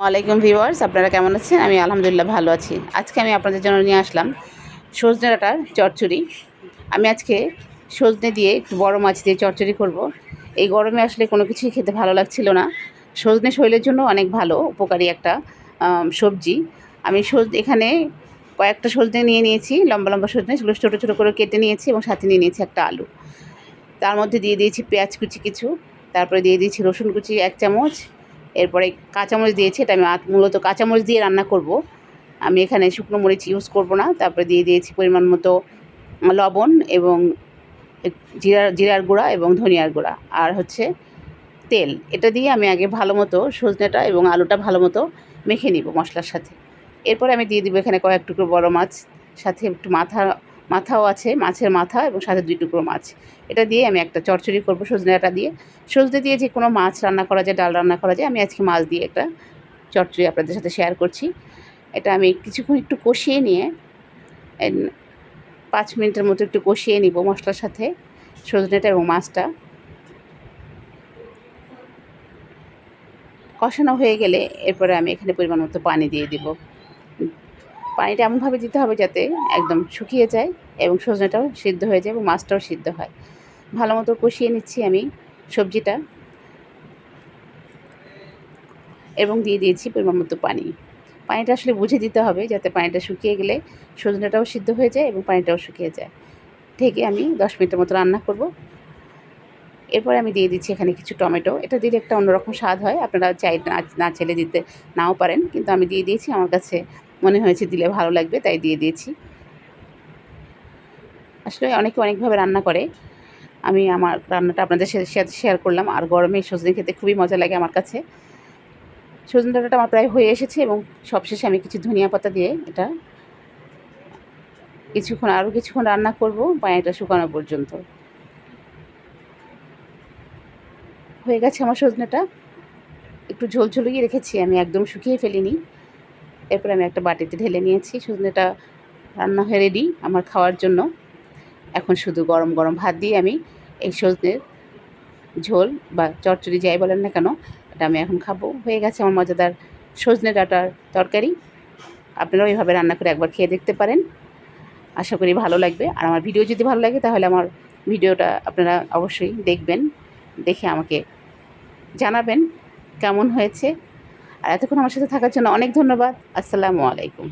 ওয়ালাইকুম ভিউয়ার্স, আপনারা কেমন আছেন? আমি আলহামদুলিল্লাহ ভালো আছি। আজকে আমি আপনাদের জন্য নিয়ে আসলাম সজনে ডাঁটার চচ্চড়ি। আমি আজকে সজনে দিয়ে একটু বড় মাছ দিয়ে চচ্চড়ি করব। এই গরমে আসলে কোনো কিছুই খেতে ভালো লাগছিল না। সজনে শরীরের জন্য অনেক ভালো, উপকারী একটা সবজি। আমি সজ, এখানে কয়েকটা সজনে নিয়ে নিয়েছি, লম্বা লম্বা সজনে, সেগুলো ছোটো ছোটো করে কেটে নিয়েছি এবং সাথে নিয়ে নিয়েছি একটা আলু। তার মধ্যে দিয়ে দিয়েছি পেঁয়াজ কুচি কিছু, তারপরে দিয়ে দিয়েছি রসুন কুচি এক চামচ এরপরে কাঁচামরিচ দিয়েছি, এটা আমি মূলত কাঁচামরিচ দিয়ে রান্না করব। আমি এখানে শুকনো মরিচ ইউজ করব না, তারপরে দিয়ে দিয়েছি পরিমাণ মতো লবণ এবং জিরার জিরার গুঁড়া এবং ধনিয়ার গুঁড়া আর হচ্ছে তেল। এটা দিয়ে আমি আগে ভালো মতো সজনেটা এবং আলুটা ভালো মতো মেখে নিব মশলার সাথে। এরপরে আমি দিয়ে দিব এখানে কয়েক টুকরো বড় মাছ, সাথে একটু মাথা মাথাও আছে, মাছের মাথা এবং সাথে দুই টুকরো মাছ। এটা দিয়ে আমি একটা চচ্চড়ি করব সজনেটা দিয়ে। সজনে দিয়ে যে কোনো মাছ রান্না করা যায়, ডাল রান্না করা যায়, আমি আজকে মাছ দিয়ে একটা চচ্চড়ি আপনাদের সাথে শেয়ার করছি। এটা আমি কিছুক্ষণ একটু কষিয়ে নিয়ে পাঁচ মিনিটের মতো একটু কষিয়ে নিব মশলার সাথে সজনেটা এবং মাছটা। কষানো হয়ে গেলে এরপরে আমি এখানে পরিমাণ মতো পানি দিয়ে দিব। পানিটা এমনভাবে দিতে হবে যাতে একদম শুকিয়ে যায় এবং সজনেটাও সিদ্ধ হয়ে যায় এবং মাছটাও সিদ্ধ হয়। ভালো মতো কষিয়ে নিচ্ছি আমি সবজিটা। এবং দিয়ে দিয়েছি পরিমাণ মতো পানি। পানিটা আসলে বুঝে দিতে হবে যাতে পানিটা শুকিয়ে গেলে সজনেটাও সিদ্ধ হয়ে যায় এবং পানিটাও শুকিয়ে যায়। ঢেকে আমি দশ মিনিটের মতো রান্না করব। এরপরে আমি দিয়ে দিচ্ছি এখানে কিছু টমেটো। এটা দিলে একটা অন্যরকম স্বাদ হয়। আপনারা চাই না চাইলে দিতে নাও পারেন। কিন্তু আমি দিয়ে দিয়েছি আমার কাছে মনে হয়েছে দিলে ভালো লাগবে, তাই দিয়ে দিয়েছি। আসলে অনেকে অনেকভাবে রান্না করে। আমি আমার রান্নাটা আপনাদের সাথে শেয়ার করলাম। আর গরমে সজনে খেতে খুবই মজা লাগে আমার কাছে। সজনে ডাঁটাটা আমার প্রায় হয়ে এসেছে এবং সবশেষে আমি কিছু ধনিয়া পাতা দিয়ে এটা কিছুক্ষণ, আরও কিছুক্ষণ রান্না করব, পানিটা শুকানো পর্যন্ত। হয়ে গেছে আমার সজনেটা। একটু ঝোল ঝোলিয়ে রেখেছি, আমি একদম শুকিয়ে ফেলিনি। এরপর আমি একটা বাটিতে ঢেলে নিয়েছি। সজনেটা রান্না হয়ে রেডি আমার খাওয়ার জন্য। এখন শুধু গরম গরম ভাত দিয়ে আমি এই সজনের ঝোল বা চচ্চড়ি যাই বলেন না কেন, এটা আমি এখন খাব। হয়ে গেছে আমার মজাদার সজনে ডাঁটার তরকারি। আপনারাও এইভাবে রান্না করে একবার খেয়ে দেখতে পারেন। আশা করি ভালো লাগবে। আর আমার ভিডিও যদি ভালো লাগে তাহলে আমার ভিডিওটা আপনারা অবশ্যই দেখবেন, দেখে আমাকে জানাবেন কেমন হয়েছে। আর এতক্ষণ আমার সাথে থাকার জন্য অনেক ধন্যবাদ। আসসালামু আলাইকুম।